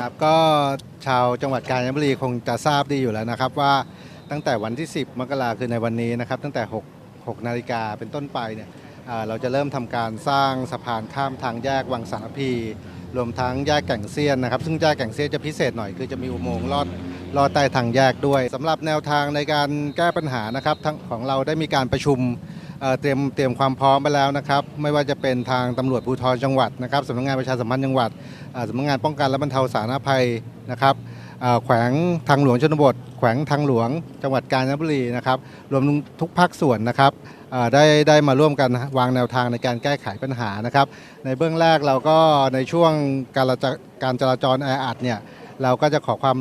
ครับก็ชาวจังหวัดกาญจนบุรีคงจะทราบดีอยู่แล้วนะครับว่าตั้งแต่วันที่ 10 มกราคือในวันนี้นะครับ ตั้งแต่ 6 6นาฬิกาเป็นต้นไปเนี่ยอ่าเราจะเริ่มทำการสร้างสะพานข้ามทางแยกวังสารพี รวมทั้งแยกแก่งเซียนนะครับ ซึ่งแยกแก่งเซียนจะพิเศษหน่อยคือจะมีอุโมงค์ลอดลอดใต้ทางแยกด้วยสำหรับแนวทางในการแก้ปัญหานะครับทั้งของเราได้มีการประชุม เตรียมเตรียมความพร้อมไปแล้วนะครับ ไม่ว่าจะเป็นทางตำรวจภูธรจังหวัดนะครับสำนักงานประชาสัมพันธ์จังหวัดสำนักงานป้องกันและบรรเทาสาธารณภัยนะครับแขวงทางหลวงชนบท แขวงทางหลวง จังหวัดกาญจนบุรีนะครับรวมทุกภาคส่วนนะครับได้ได้มาร่วมกันวางแนวทางในการแก้ไขปัญหานะครับ ในเบื้องแรกเราก็ในช่วงการจราการจราจรแออัดเนี่ยเราก็จะขอความ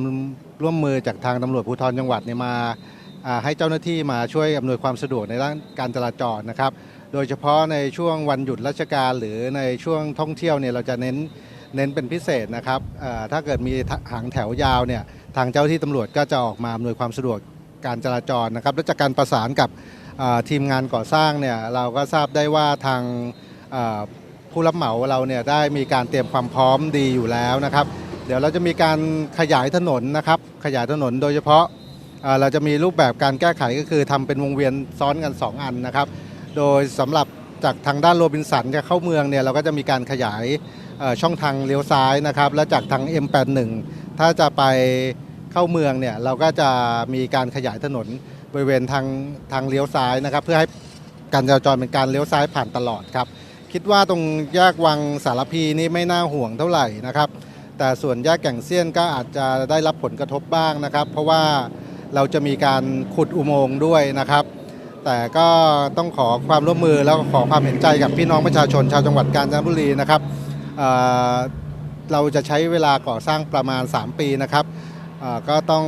ร่วมมือจากทางตำรวจภูธรจังหวัดเนี่ยมา ให้เจ้าหน้าที่มาช่วยอำนวยความสะดวกในด้านการจราจรนะครับ โดยเฉพาะในช่วงวันหยุดราชการหรือในช่วงท่องเที่ยวเนี่ยเราจะเน้นเน้นเป็นพิเศษนะครับถ้าเกิดมีหางแถวยาวเนี่ยทางเจ้าหน้าที่ตำรวจก็จะออกมาอำนวยความสะดวกการจราจรนะครับและจากการประสานกับทีมงานก่อสร้างเนี่ยเราก็ทราบได้ว่าทางผู้รับเหมาเราเนี่ยได้มีการเตรียมความพร้อมดีอยู่แล้วนะครับ เดี๋ยวเราจะมีการขยายถนนนะครับขยายถนนโดยเฉพาะ เราจะมีรูปแบบการแก้ไขก็คือทำเป็นวงเวียนซ้อนกัน 2 อันนะครับ โดยสำหรับจากทางด้านโรบินสันจะเข้าเมืองเนี่ยเราก็จะมีการขยายช่องทางเลี้ยวซ้ายนะครับ และจากทาง M81 ถ้าจะไปเข้าเมืองเนี่ยเราก็จะมีการขยายถนนบริเวณทางทางเลี้ยวซ้ายนะครับ เพื่อให้การจราจรเป็นการเลี้ยวซ้ายผ่านตลอดครับ คิดว่าตรงแยกวังสารพีนี่ไม่น่าห่วงเท่าไหร่นะครับ แต่ส่วนแยกแก่งเซียนก็อาจจะได้รับผลกระทบบ้างนะครับ เพราะว่า เราจะมีการขุดอุโมงค์ด้วยนะครับ แต่ก็ต้องขอความร่วมมือแล้วขอความเห็นใจกับพี่น้องประชาชนชาวจังหวัดกาญจนบุรีนะครับเเราจะใช้เวลาก่อสร้างประมาณ 3 ปีนะครับก็ต้อง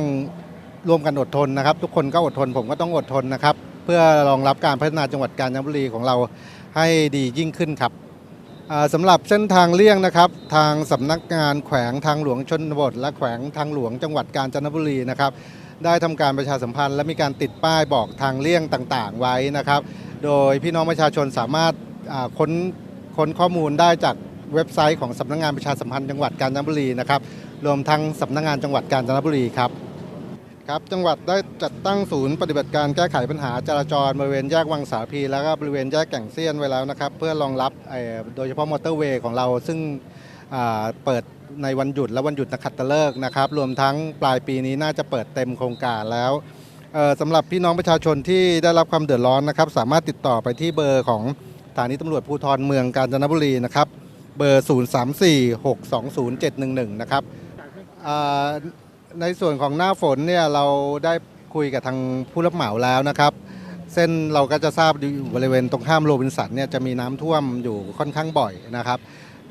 ร่วมกันอดทนนะครับ ทุกคนก็อดทนผมก็ต้องอดทนนะครับ เพื่อรองรับการพัฒนาจังหวัดกาญจนบุรีของเราให้ดียิ่งขึ้นครับสำหรับเส้นทางเลี่ยงนะครับ ทางสำนักงานแขวงทางหลวงชนบท และแขวงทางหลวงจังหวัดกาญจนบุรีนะครับ ได้ทำการประชาสัมพันธ์ และมีการติดป้ายบอกทางเลี่ยงต่างๆ ไว้นะครับ โดยพี่น้องประชาชนสามารถค้นค้นข้อมูลได้จากเว็บไซต์ของสำนักงานประชาสัมพันธ์จังหวัดกาญจนบุรีนะครับ รวมทั้งสำนักงานจังหวัดกาญจนบุรีครับครับจังหวัดได้จัดตั้งศูนย์ปฏิบัติการแก้ไขปัญหาจราจรบริเวณแยกวังสาพี แล้วก็บริเวณแยกแก่งเซียนไว้แล้วนะครับ เพื่อรองรับโดยเฉพาะมอเตอร์เวย์ของเราซึ่งเปิด ในวันหยุดและวันหยุดนักขัตฤกษ์นะครับ รวมทั้งปลายปีนี้น่าจะเปิดเต็มโครงการแล้วสำหรับพี่น้องประชาชนที่ได้รับความเดือดร้อนนะครับ สามารถติดต่อไปที่เบอร์ของสถานีตำรวจภูธรเมืองกาญจนบุรีนะครับ เบอร์ 034-620-711 นะครับในส่วนของหน้าฝนเนี่ยเราได้คุยกับทางผู้รับเหมาแล้วนะครับ เส้นเราก็จะทราบอยู่บริเวณตรงข้ามโรบินสันเนี่ยจะมีน้ำท่วมอยู่ค่อนข้างบ่อยนะครับ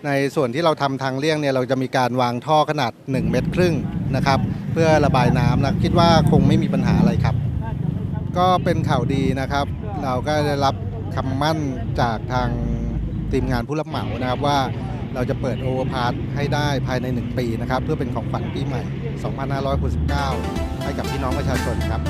ในส่วนที่เราทำทางเลี่ยงเนี่ยเราจะมีการวางท่อขนาด 1 เมตรครึ่งนะครับ เพื่อระบายน้ำนะคิดว่าคงไม่มีปัญหาอะไรครับ ก็เป็นข่าวดีนะครับ เราก็ได้รับคำมั่นจากทางทีมงานผู้รับเหมานะครับว่าเราจะเปิดโอเวอร์พาสให้ได้ภายใน 1 ปีนะครับ เพื่อเป็นของขวัญปีใหม่ 2569 ให้กับพี่น้องประชาชนครับ